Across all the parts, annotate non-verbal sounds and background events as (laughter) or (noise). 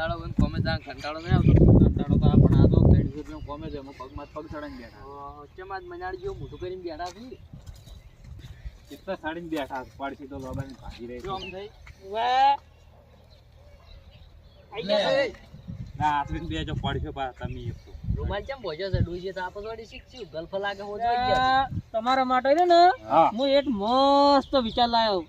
દાડો બંધ કોમે જા કંટાળો નહીં આવતો. કંટાળો તો આપણે આ તો ત્રણસો રૂપિયા કોમે છે પગમાં પગ ચડાઈને બેઠા ચેમાં મનાડી ગયો મોટું કરીને બેઠા છે. કેટલા સાડીને બેઠા પાડશી તો લોબાની ભાગી રહી જો આમ થઈ? ના આસરીને બે પડશો પા તમે એક તો. રૂમાલ ચમ ભોજો છે? ડૂઈ તો આપણે થોડી શીખશું. ગલ્ફ લાગે હો તમારા માટે ને હું. એક મસ્ત વિચાર લાવ્યો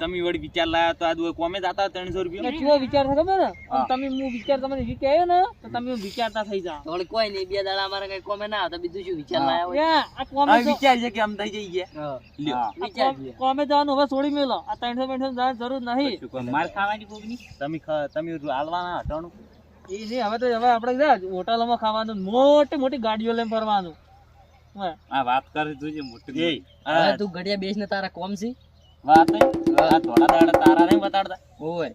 તમે વળી વિચાર લાયા તો આ કોમે જતા ત્રણસો કે રૂપિયા કેવો વિચાર છે ખબર? ને તમે હું વિચાર તમને એવી કહ્યો ને તો તમે વિચારતા થઈ જાઓ. તો કોઈ નહીં બે દાડા અમારે કઈ કોમે ના આવતા બીજું શું વિચાર લાયા હોય? આ કોમે વિચાર છે કે આમ થઈ જઈ ગયા લ્યો. વિચાર કોમ- કોમે જવાનું હવે છોડી મેલો. આ ત્રણસો બેનસો જવાની જરૂર નહીં. માર ખાવાની કોકની તમે તમે હાલવાના હટાણું? એ નહીં હવે તો હવે આપણે જા હોટલોમાં ખાવાનું મોટી મોટી ગાડીઓ લઈને ફરવાનું. હે. આ વાત તું જે મોટી એ તું ઘડિયા બેસ ને તારા કોમ છે? વાત? આ થોડા દાડા તારા નહીં બતાડતા? ઓય.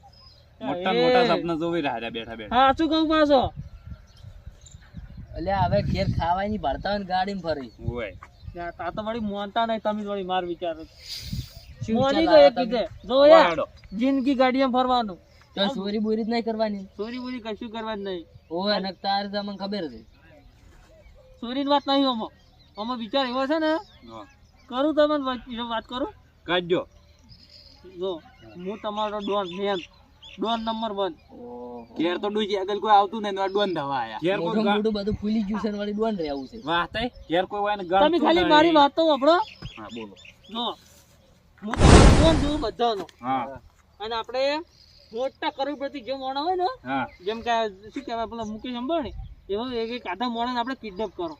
મોટા મોટા સપના જોવી રહ્યા બેઠા બેઠા. હા શું કહું પાછો? એટલે હવે ઘેર ખાવાની ભરતા હોય ને ગાડીમાં ફરી. ઓય. તા તો વળી મોનતા નહીં તમે વળી માર વિચારો મોની વિચાર ગયો લાયા જો યાર જિંદગી ગાડીમાં ફરવાનું. તો ચોરી બોરી જ નહીં કરવાની? ચોરી બોરી કશું કરવાની જ નહીં. ઓય ને તારે તો અમને ખબર છે. ચોરીની વાત નહીં અમો અમો વિચાર એવો છે ને? કરું તમને વાત- વાત કરું? કાઢજો. જો હું તમારો don man. Don number one. ઘેર તો ડૂજી આગળ કોઈ આવતું નહીં આ ડોન ધવા આયા. ઘેર કોઈ મોઢું બધું ફૂલી ગયું છે વાળી વળી ડોન રહેવું છે. વાત હે? ઘેર કોઈ હોય ને તમે ખાલી મારી વાત તો સાંભળો હા બોલો. જો હું તમારો ડોન છું બધાનો. હા. અને આપણે મોટા કરોડપતિ જે મોણા હોય ને જેમ કે શું કહેવાય પેલા મુકેશ અંબાણી એવો એક એક આધા મોણાને આપણે કિડનેપ કરો.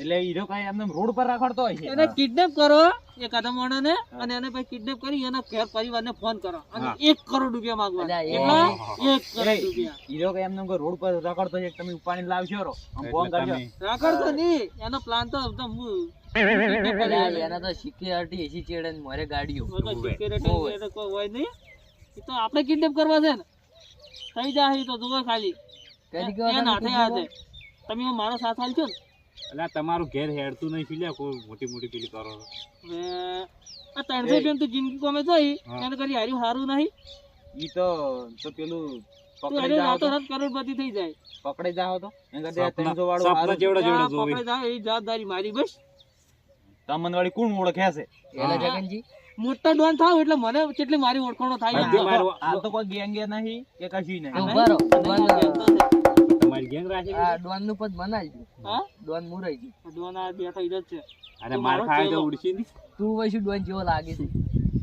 એટલે હીરો કઈ એમને રોડ પર રાખડતો હોય છે. એને કિડનેપ કરો એ આધા મોણાને અને એને પછી કિડનેપ કરી એના ઘર પરિવારને ફોન કરો. અને. એક કરોડ રૂપિયા માંગવા એટલા. એક કરોડ રૂપિયા. હીરો કઈ એમને રોડ પર રાખડતો છે તમે ઉપાડીને લાવશો રો? આમ ફોન કરજો. રાખડતો નહીં. એનો પ્લાન તો એકદમ. એના તો સિક્યોરિટી એસી ચેડે ને મોરે ગાડીઓ. સિક્યુરિટી કોઈ હોય નહીં. એ તો આપણે કિડનેપ કરવા છે ને. થઈ જાય તો જુઓ ખાલી. હાથે તમે હાથે તમે મારો સાથ હાલશો ને? એટલે તમારું ઘેર હેડતું નહીં શું લ્યા કોઈ મોટી મોટી પેલી કરો આ ત્રણસો રૂપિયા તો જિંદગી કોમે થઈ. એને કરી હાર્યું સારું નહીં. ઈ તો તો પેલું પકડી અરે તો. કરોડપતિ થઈ જાય. પકડી જાઓ તો. એમ કરતા ત્રણસો વાળું હારું. આ પકડે જાય એ જવાબદારી મારી બસ. તમને વાળી કોણ ઓળખે છે? એલા જગનજી? મોટા ડોન થાવ એટલે મને કેટલી મારી ઓળખાણો થાય આ તો- કોઈ ગેંગે નહીં કે કશું નહીં. ઊભા તમારી ગેંગ રાખી આ ડોનનું પદ બનાવી દઉં. હા? ડોન મુરાઈ ગયું. ડોન આ બેઠો ઈ છે. અરે માર ખાય તો ઉડશી નહીં તું હવે શું ડોન જેવો લાગે છે?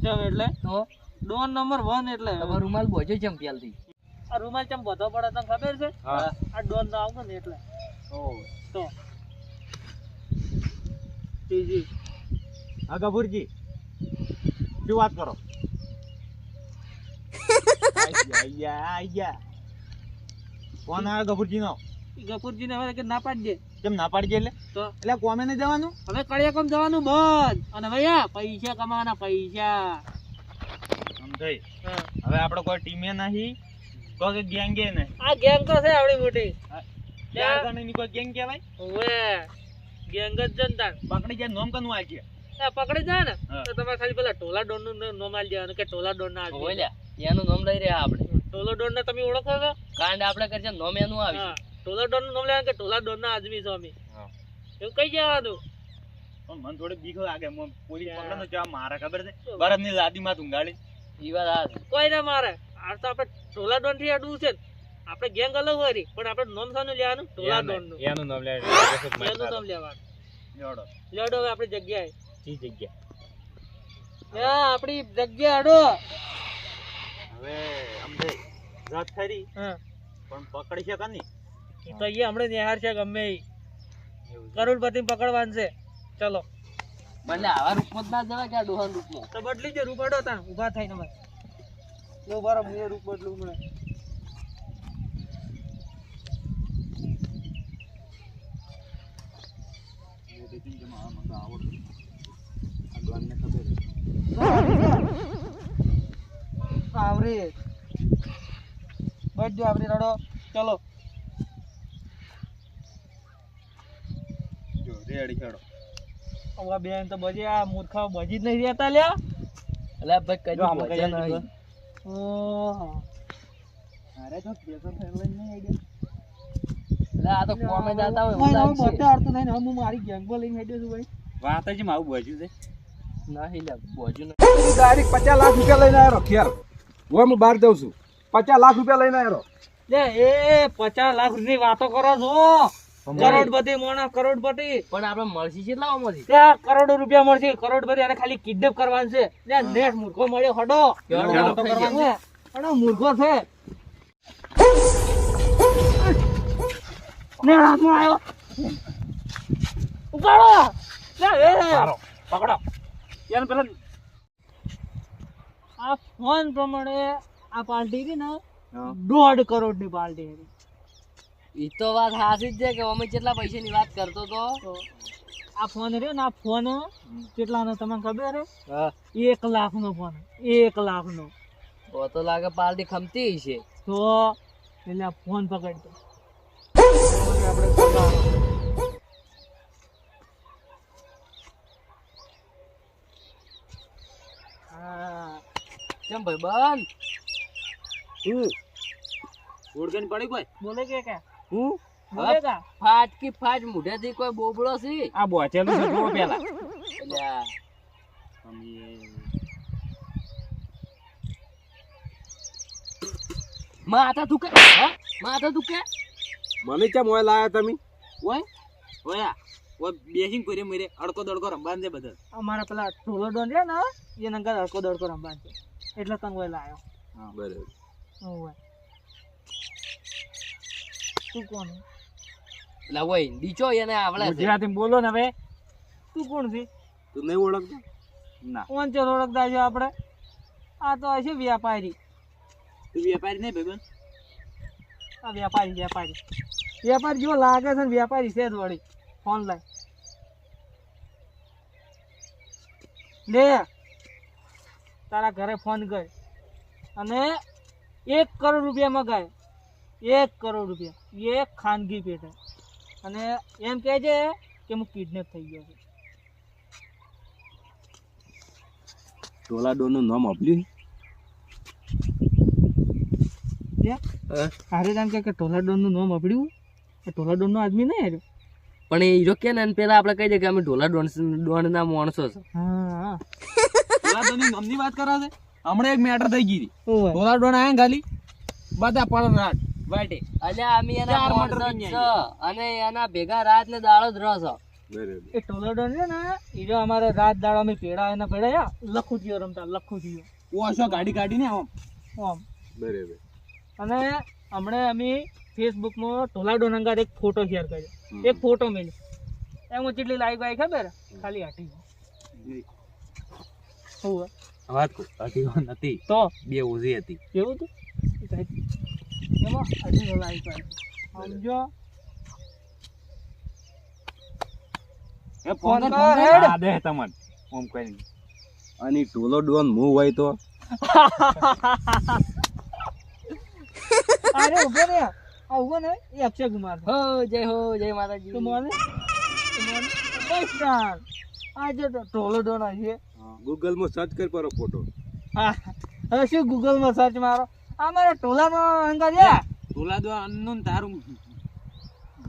કેમ એટલે? તો? ડોન નંબર વન એટલે. તમારો રૂમાલ બોજો ચંપિયાલથી આ રૂમાલ ચમ બધો પડે તને ખબર છે? આ ડોન ના આવું ને એટલે. ઓ. તો. ત્રીજી. હા ગભુરજી. શું વાત કરો? (laughs) આયા આયા કોણ આ ગભુરજી નો ઈ ગફુરજીને હવે ના પાડી દે. કેમ ના પાડી એટલે? તો? એટલે કોમે નહીં જવાનું? હવે કડિયા કોમ જવાનું બંધ. અને ભૈયા પૈસા કમાવાના પૈસા. સમજાય? હવે આપણે કોઈ ટીમે નહીં તો કે ગેંગે નહીં. આ ગેંગ તો છે આવડી મોટી. ચાર કોઈ ગેંગ કહેવાય? ઓવે. ગેંગ જ જનતા. પકડી જાય નોમ કનું આ છે પકડી જાય ને. તો તમારે ખાલી પેલા ટોલા ડોનનું નોમ આલી દેવાનું કે ટોલા ડોન ના હોય લ્યા એનું નોમ લઈ રહ્યા આપણે. ટોલો ડોન ને તમે ઓળખો છો? કાંડ આપણે કરશે નામ એનું આવે ટોલા ડોનનું નામ લેવાનું કે ટોલા ડોન ના આદમી છો અમે? એવું કઈ જવાનું પણ મને થોડી બીક લાગે પોલીસ. પકડે તો ચા મારે ખબર છે. લાદી લાદીમાં ઊંઘાડી ઈ વાત. કોઈ ના મારે. આ તો આપણે ટોલા ડોનથી અડવું છે. ને. આપણે ગેંગ અલગ હોય રી પણ આપણે નામ સાનું લેવાનું? ટોલા ડોનનું એનું નામ લેવાનું. એનું નામ લેવાનું. લેડો. લેડો હવે આપણી જગ્યાએ. જી જગ્યા? હા આપણી જગ્યા અડો હવે અમને જાત ખરી. હા. પણ પકડી છે કની ઈ તો અહીંયા હમણાં નિહાર છે ગમે એ કરોડપતિ પકડવાનું છે. ચલો. એટલે આવા રૂપમાં ના જવાય કે આ ડોહાન રૂપમાં. તો બદલી જો રૂપાડો તા. ઊભા થઈને બસ. જો બરાબર હું એ રૂપ બદલું મને આવરી. બસ આવરી રડો. ચલો. રેડી ખેડો. હવે બેન તો બજે આ મૂર્ખા બજી જ નહીં રહેતા લ્યા. એટલે ભાઈ કદી જો કઈ નહીં. ઓહો. અરે તો પેપર ફેરવાઈ નહીં આઈડિયા એટલે આ તો કોમે જાતા હોય એવું મને હવે નહીં હું મારી ગેંગમાં લઈને હેડ્યો છું ભાઈ. વાત જ મારું બાજુ છે. નહીં લે, બોજુ નહીં. ડાયરેક્ટ લાખ રૂપિયા લઈને આવ્યો ખેર હું બહાર જઉં છું. પચાસ લાખ રૂપિયા લઈને આવ્યો લે એ પચાસ લાખની વાતો કરો છો. કરોડપતિ મોણા કરોડપતિ. પણ આપણે મળશી કેટલા મળશે ત્યાં કરોડો રૂપિયા મળશે. કરોડપતિ અને ખાલી કિડનેપ કરવાનું છે. ત્યાં નેટ મૂર્ખો મળ્યો હડો. હડો મૂર્ખો છે. ને હાથમાં આવ્યો. ઉકાળો પકડો. એને પેલા આ ફોન પ્રમાણે આ પાર્ટી હતી ને દોઢ કરોડની પાર્ટી હતી. ઈ તો વાત સાચી જ છે કે અમે કેટલા પૈસાની વાત કરતો તો. આ ફોન રહ્યો ને આ ફોન કેટલાનો તમને ખબર હે? એક લાખ નો ફોન એક લાખ નો તો તો લાગે પાર્ટી ખમતી છે તો એટલે આ ફોન પકડતો. કેમ ભાઈ બંધ? ઓળખાણ પડી કોઈ? બોલે કે કે હું? બોલે કા ફાટકી ફાટ મોઢેથી કોઈ બોબડો છે? આ બોચેલું છે જુઓ પેલા. માથા દુખે? માથા દુખે? મને ચમ લાયા તમે? ઓય ઓયા ઓય બેસીને કોરે મરે. અડકો દડકો રમવાનું છે બધા. અમારા પેલા ઢોલો ડોન છે ને એ નંગર અડકો દડકો રમવા છે. એટલે તને કોઈ લાયો. બરાબર. ઓવે તું કોણ? એટલે ઓય દીચો એને આવડે ગુજરાતી બોલો ને હવે. તું કોણ છે? તું નહીં ઓળખતો? ના. કોણ છે ઓળખતા છે આપણે? આ તો છે વ્યાપારી તું વેપારી નહીં ભાઈ આ વ્યાપારી વ્યાપારી વ્યાપારી જેવો લાગે છે ને વ્યાપારી છે જ વળી ઓનલાઈન લે તારા ઘરે ફોન કર. અને એક કરોડ રૂપિયા મગાય. એક કરોડ રૂપિયા એક ખાનગી પેટે. અને એમ કહે છે કે હું કિડનેપ થઈ ગયો છું. ટોલાડોનું નામ આપ્યું હારે જાણ કે ટોલાડોનનું નામ આપડ્યું? એ ટોલાડોન નો આદમી નહીં પણ એ હીરો કે ને પેલા આપણે કહી દે કે અમે ઢોલા ડોન ના માણસો છે. હા તો નામની વાત કરે છે? હમણાં એક મેટર થઈ ગઈ હતી. ડોન આયા ખાલી? બધા પણ રાત વાટે અને અમે એના છે. અને એના ભેગા રાત ને દાડો જ રસ એ ટોલાડોન છે ને એ જો અમારે રાત દાડા અમે પેડા એના પેડા થયો રમતા લખુજીઓ. ઓશો ગાડી કાઢીને આમ આમ બરાબર. અને હમણે અમે ફેસબુકમાં ટોલાડોન નંગા એક ફોટો શેર કર્યો. એક ફોટો મેલ્યો. એમાં કેટલી લાઈક આવી ખબર ખાલી હટી હોવે વાત હતી નથી. તો? બે ઉજી હતી. કેવું હતું? એમાં અઢીસો લાઈક આવી સમજો? એ ફોન કર, હેડ. હા દે તમન. ઓમ કોઈ અને ટોલો ડોન હું હોય તો? (laughs) અરે ઊભો ને આ ઊભો ને એ અક્ષય કુમાર હો જય હો જય માતાજી. બસ આ જો ટોલો ડોન છે. ગૂગલમાં સર્ચ કર પરો ફોટો હા હવે શું ગૂગલમાં સર્ચ મારો? આ મારા ટોલાનો અંગા છે. ટોલા દો અનનોન તારું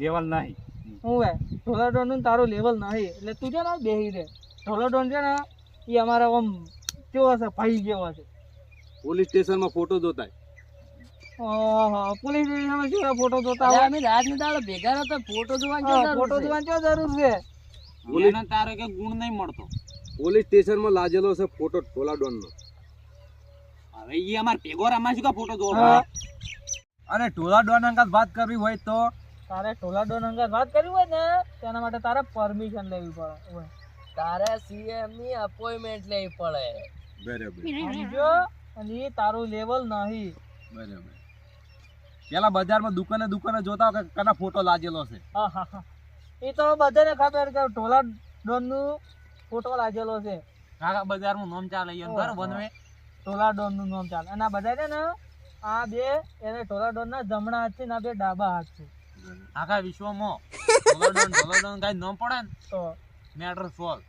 લેવલ નહીં. હું ભાઈ ટોલા ડોન તારું લેવલ નહીં. એટલે તું છે ને બેહી રે. ટોલો ડોન છે ને એ અમારા આમ કેવો છે ભાઈ જેવો છે. પોલીસ સ્ટેશનમાં ફોટો જોતા પોલીસ સ્ટેશનમાં શું ફોટો જોતા હોય? અમે રાત ને દાડો ભેગા નતા ફોટો જોવાની ફોટો જરૂર જોવાની ક્યાં જરૂર છે? પોલીસ- તારો કે ગુણ નહીં મળતો. પોલીસ સ્ટેશનમાં લાજેલો છે ફોટો ટોલા ડોનનો હવે એ અમાર ભેગો રમા શું કા ફોટો જોવો અરે અને ટોલા ડોન અંગત વાત કરવી હોય તો? તારે ટોલા ડોન અંગત વાત કરવી હોય ને તેના માટે તારે પરમિશન લેવી પડે. તારે સીએમની અપોઇન્ટમેન્ટ લેવી પડે. બરાબર. જો અને તારું લેવલ નહીં. બરાબર. પેલા બજારમાં દુકાને દુકાને જોતા હોય કે કના ફોટો લાગેલો છે? હા હા હા. એ તો બધાને ખબર કે ટોલા ડોનનું ફોટો લાગેલો છે. કાકા બજારમાં નામ ચાલે અંદર વનવે ટોલા ડોનનું નામ ચાલે. અને આ બધા છે ને આ બે એને ટોલાડોનના ના જમણા હાથ છે ને આ બે ડાબા હાથ છે આખા વિશ્વમાં ટોલાડોન ટોલાડોન કાંઈ ન પડે ને તો મેટર સોલ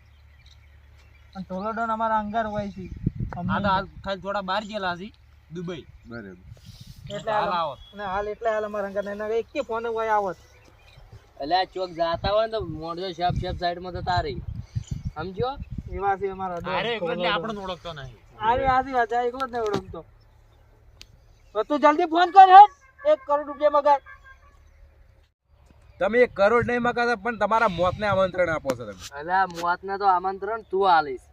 અને ટોલાડોન અમારા અંગાર હોય છે. આ તો હાલ ખાલી થોડા બહાર ગયેલા છે દુબઈ. બરાબર. એટલે હાલ અને હાલ એટલે હાલ અમારા અંગર નહીં એક કે ફોન હોય આવત એટલે આ ચોક જાતા હોય ને તો મોડજો શેપ શેપ સાઈડમાં તો તારી સમજો એવા છે અમારા અરે એકલો જ આપણને ઓળખતો નહીં. આવી આજી વાત એકલો જ નહીં ઓળખતો તો તું જલ્દી ફોન કર એક કરોડ રૂપિયા મગાય. તમે એક કરોડ નહીં મગાતા પણ તમારા મોતને આમંત્રણ આપો છો તમે. આ મોતને તો આમંત્રણ તું આલીશ.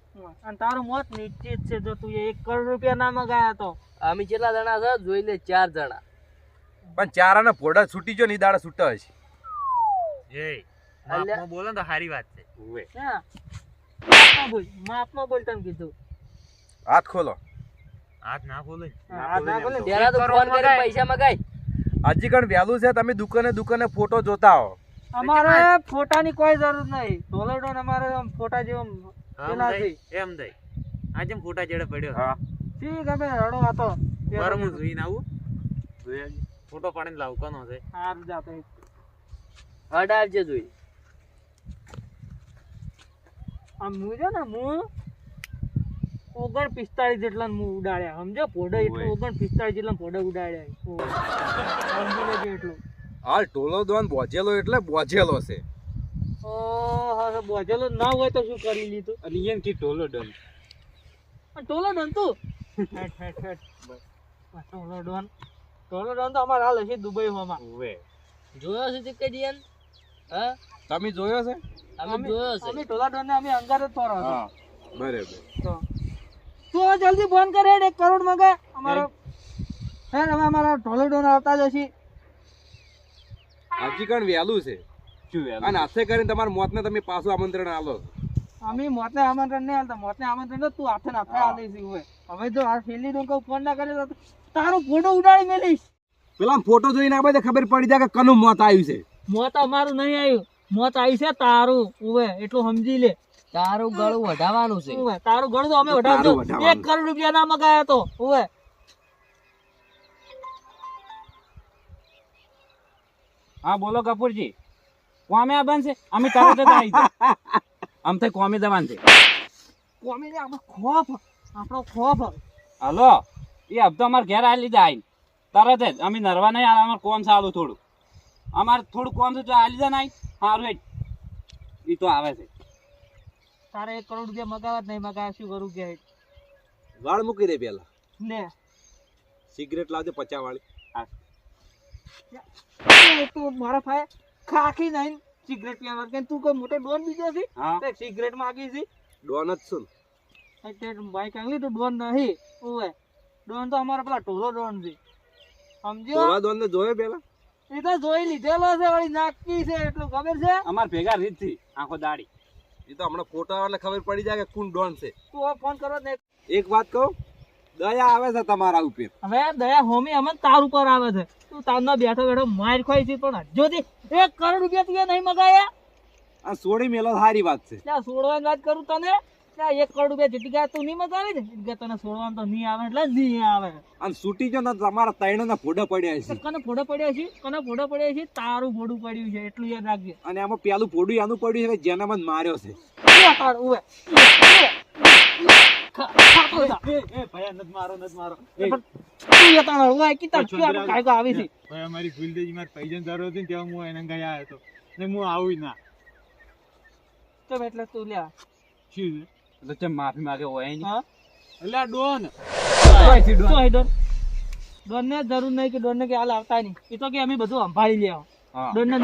અને તારું મોત નિશ્ચિત છે જો તું એક કરોડ રૂપિયા ના મગાયા તો. અમે કેટલા જણા છે? જોઈ લે ચાર જણા. પણ ચારાના ફોડા છૂટી જો ની દાડા છૂટા હશે. એ માપમાં બોલો ને તો સારી વાત છે. માપમાં બોલ માપમાં બોલ તને કીધું. હાથ ખોલો. હાથ ના ખોલે. ના. તો ફોન કરી પૈસા મગાય. હજી કણ વહેલું છે? તમે દુકાને દુકાને ફોટો જોતા હો. અમારે ફોટાની કોઈ જરૂર નહીં. ઢોલરડોન અમારે આમ ફોટા જેવો પેલા એમ દઈ આ જેમ ફોટા જેડે પડ્યો. હા. ઠીક હવે રડો આતો વાર હું જોઈને આવું. ફોટો પાડીને લાવ કોનો છે. હારું જાતે હડાવજે જોઈ. આમ હું છે ને હું ઓગણ પિસ્તાળીસ જેટલા હું ઉડાડ્યા સમજો? પોડો એટલું ઓગણ પિસ્તાળીસ જેટલા પોડો ઉડાડ્યા એટલું. હાલ ટોલો દોન બોજેલો એટલે બોજેલો છે. ઓહો બોજેલો ના હોય તો શું કરી લીધું? અને ઈયન કી ટોલો ડન. પણ ટોલો ડોન તું? હેટ હેટ હેટ આ ટોલો ડોન. ટોલો ડોન તો અમારે હાલ હશે દુબઈ હોમાં હવે જોયો છે તે કદી હા? તમે જોયો છે? અમે જોયો છે. અમે ટોલા ડોન ને અમે અંગાર જ હા બરાબર. તો. તું જલ્દી ફોન કરે એક કરોડ મગાય અમારો હે હવે અમારા ટોલો ડોન આવતા જ હશે હજી કણ વહેલું છે? અને હાથે કરીને તમારા મોતને તમે પાછું આમંત્રણ આલો અમે મોતને આમંત્રણ નહીં હાલતા મોતને આમંત્રણ તું હાથે નાથે આલી છી હોય હવે જો આ ફેલી ડોન કહું ફોન ના કરે તો તારો ફોટો ઉડાડી મેલીશ. પેલા ફોટો જોઈને આપણે ખબર પડી જાય કે કનું મોત આવ્યું છે. મોત અમારું નહીં આવ્યું. મોત આવી છે તારું ઉવે એટલું સમજી લે. તારું ગળું વઢાવાનું છે. તારું ગળું તો અમે તારું એક કરોડ રૂપિયા ના મગાયા તો ઉવે. હા બોલો કપૂરજી. કોમે આ બનશે અમે તરત જ આવી જાય આમ થઈ કોમે જવાનું છે. કોમેડી આપણો ખોફ આપણો ખોફ. હલો એ હપ્તો અમારે ઘેર આવી લીધા આવીને તરત જ અમે નરવા નહીં આવે અમારે કોમ સારું થોડું. અમારે થોડું કોમ છે તો આવી લીધા નહીં. સારું એ તો આવે છે. તારે એક કરોડ રૂપિયા મગાવવા જ નહીં મગાવે શું કરું કે? વાળ મૂકી દે પેલા લે સિગરેટ લાવજે પચા વાળી તું મારા ફાય ખાખી નહીં સિગરેટ પીવા કે તું કોઈ મોટો ડોન બીજો છે? તે સિગરેટ માંગી છે? ડોન જ છું તે બાઈક આંગલી તો ડોન નહીં. ઓય ડોન તો અમારા પેલા ટોલો ડોન છે. સમજ્યો? ટોલા ડોન ને જોયો પેલા એ તો જોઈ લીધેલો છે વળી નાખી છે એટલું ખબર છે? અમારે ભેગા રીતથી આખો દાડી એ તો હમણાં ફોટો એટલે ખબર પડી જાય કે કોણ ડોન છે. તું ફોન કરો ને એક વાત કહું દયા આવે છે તમારા ઉપર. હવે દયા હોમી અમે તાર ઉપર આવે છે. તું તારનો બેઠો બેઠો માર ખોઈ છે પણ હજુથી એક કરોડ રૂપિયા તું નહીં મગાયા. આ સોડી મેલો સારી વાત છે. સોડવાની વાત કરું તને? એક કરોડ રૂપિયા જીતી ગયા તું નહીં આવે ને? એટલે તને છોડવાનું તો નહીં આવે એટલે નહીં આવે. અને છૂટી જો ને તમારા તૈણ ના ફોટા પડ્યા છે. કને ફોટો પડ્યા છે? કને ફોટો પડ્યા છે? તારું ફોડું પડ્યું છે એટલું યાદ રાખજે. અને આમાં પેલું ફોડું એનું પડ્યું છે જેના મને માર્યો છે? મારો ભૂલ થઈ મારે જરૂર હતી ત્યાં હું એના ગયા હતો. ને હું આવું ના. એટલે તું લ્યા. શું એટલે ચમ માફી માંગે હોય નહીં. એટલે ડોન. ડોન? ડોન. ને જરૂર નહીં કે ડોન ને કે હાલ આવતા નહીં. એ તો કે અમે બધું સંભાળી લે ડોન ને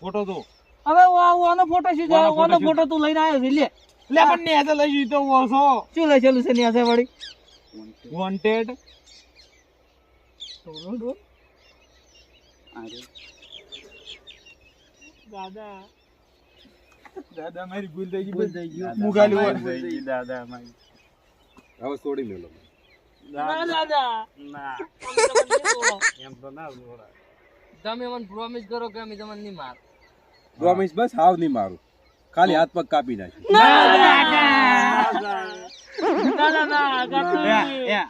ફોટો તો. હવે ઓ- આ- ફોટો શું છે? ઓનો ફોટો તું લઈને આવ્યો છે લે. એટલે પણ નેસે લઈ જઈ તો ઓસો શું લઈ ચાલુ છે ન્યા આસે વળી? Wanted don, don. અરે. દાદા. દાદા મારી ભૂલ થઈ ગઈ ભૂલ થઈ ગઈ. મુગાલી ખાલી થઈ ગઈ દાદા મારી. હવે છોડી મેલો. ના દાદા. ના. નહીં એમ તો ના બોલાય. તમે મને પ્રોમિસ કરો કે અમે તમને નહીં માર. પ્રોમિસ બસ હાવ નહીં મારું. ખાલી હાથ પગ કાપી નાખી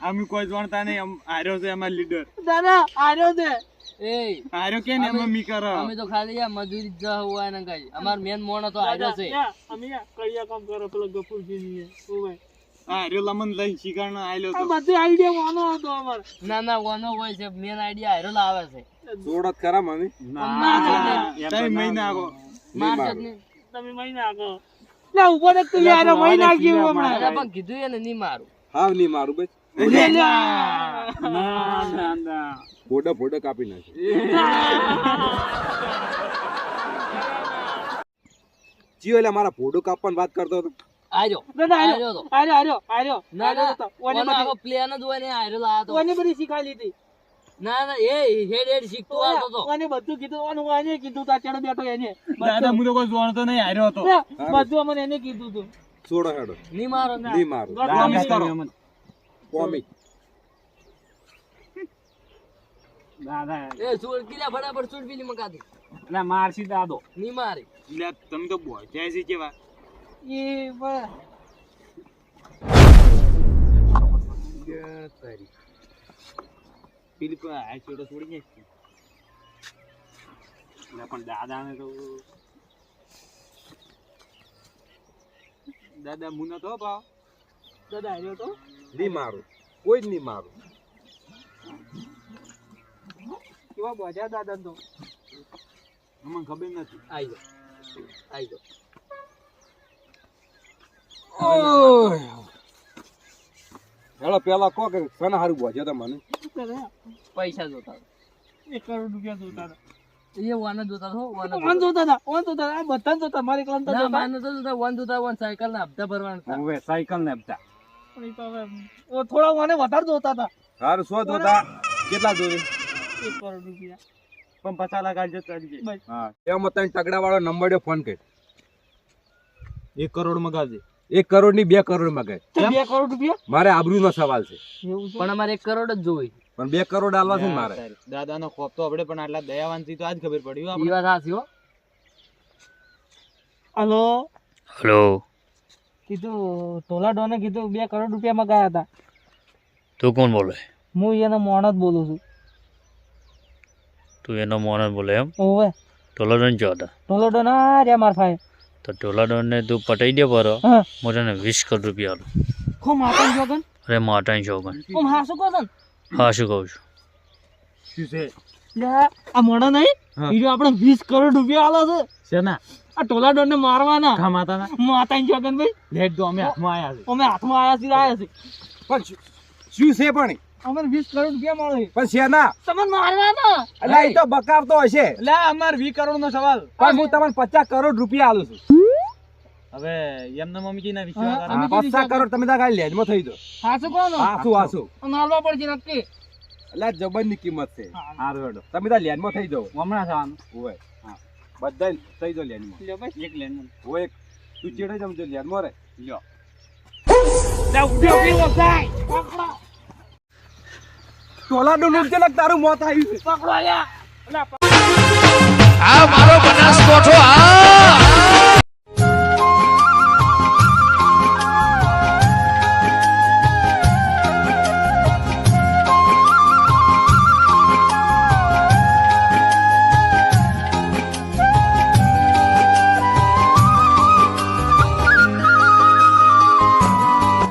અમે કોઈ જાણતા નહીં હાર્યો છે અમાર લીડર દાદા આર્યો છે. એ હાર્યો કે ને મમ્મી કરો. અમે તો ખાલી આ મજૂરી જ ને કઈ. અમાર મેન મોણો તો આવ્યો છે. અમે કડિયા કામ કરો પેલો ગફુરજી ની ઓવે આ લમન લઈને શિકારનો આયલો તો. બધી આઈડિયા વાનો હતો અમારે. ના ના વાનો હોય છે મેન આઈડિયા હારો લાવે છે. જોડત મમ્મી મહિના આગો મારશે ને. તમે મહિના આગળ લે ઊભો રે તું યાર મહિના ગયું હમણાં. પણ કીધું એને નહીં મારું. હા નહીં મારું બસ. ના ના ના. ફોટો ફોટો કાપી નાખે. જીઓ એટલે મારા ફોટો કાપવાની વાત કરતો હતો. આજો. આર્યો આર્યો. આર્યો આર્યો આર્યો ના ના. આર્યો. ઓને પ્લેન જ ને હારો ઓને બધી શીખાઈ લીધી ના ના એ હેડ હેડ શીખતો આવતો તો. ઓને બધું કીધું ઓનું કીધું તા ચડો બેઠો એને. દાદા હું તો કોઈ જોણતો નહીં હાર્યો હતો. બધું અમને એને કીધું તું. છોડો હેડો. નહીં મારો નહીં મારું. કરો. કોમિક દાદા. એ સુર કિલા ફટાફટ સુર પીલી મકાતી એટલે મારસી દાદો. નહીં મારી. તમે તો બોલ્યા છે કેવા? એ બસ. પેલી તો આ છોડો છોડી જાય એટલે પણ દાદાને તો દાદા મુના તો ભાવ? દાદા આર્યો તો? નહીં મારું. કોઈ જ નહીં મારું. કેવા બોજ્યા દાદા તો? અમને ખબર નથી. આઈ જાઓ. હેડો પેલા કો કે સના હારું બોજે તો મને? પૈસા જોતા એક કરોડ રૂપિયા જોતા. એ વાન જોતા હો વાન ઓન જોતા હતા વાન જોતા હતા. આ બધા જોતા મારી માને તો જોતા વન જોતા વન સાયકલ ના હપ્તા ભરવાના હવે સાયકલ ને આપતા. પણ ઈ તો હવે ઓ થોડા મને વધારે જોતા હતા. હાર સો જોતા. કેટલા જોવે એક કરોડ રૂપિયા. પણ પચાસ લાખ આજે ચાલી હા. એમાં તને તગડા વાળો નંબર ફોન કર એક કરોડ મગાવજે. એક કરોડની બે કરોડમાં કહે બે કરોડ રૂપિયા? મારે આબરૂ નો સવાલ છે. પણ અમારે એક કરોડ જ જોઈ. પણ બે કરોડ આલવા છે મારે. દાદા નો ખોફ તો આપણે પણ આટલા દયાવાનથી તો આજ ખબર પડી આપણે. વાત સાચી હો. હલો? હલો. કીધું તોલા ડોને કીધું બે કરોડ રૂપિયા મગાયા હતા. તું કોણ બોલે? હું એનો મોણ જ બોલું છું. તું એનો મોણ જ બોલે એમ? ઓવે ટોલાડોન જો હતા? ટોલો ડોન આ રે માર પાસે તો ટોલાડોનને તું પટાઈ દે પરો. હા. હું તને વીસ કરોડ રૂપિયા આલું ખો માતા જોગન. અરે માટાની શોગન ઓમ હાસુ કહો છો હા શું કહું છું? શું છે? લે આ મોણો નહીં? બીજો બીજું આપણે વીસ કરોડ રૂપિયા આલો છે. શેના? આ ટોલા ડોન ને મારવાના ખા માતાના માતા જોગન ભાઈ? લેટ દો અમે હાથમાં આયા છે અમે હાથમાં આયા છીએ આયા છે પણ શું- છે પણ? અમે વીસ કરોડ રૂપિયા મળે. પણ શેના તમને મારવાના? એટલે એ તો બકાવતો હશે. એટલે અમાર 20 કરોડ નો સવાલ. પણ હું તમને પચાસ કરોડ રૂપિયા આલું છું. હવે એમને મમ્મીજી ના હા, વિશ્વાસ અમે હા, પચાસ કરોડ તમે તો કાંઈ લેજમાં થઈ દો હાસુ કોનો હાસુ હાસુ નાલવા પડશે નક્કી. એટલે જબરની કિંમત છે. સારું હેડો. તમે તો લેનમાં થઈ જાવ હમણાં થવાનું. હોય હા બધા થઈ જાઓ લેન લ્યો ભાઈ. એક લેન હો એક તું ચેડે જમ જો મોરે. લ્યો. ટોલા નું નુકસે લગ તારું મોત આવ્યું છે? પકડો. આ મારો બનાસકોઠો આ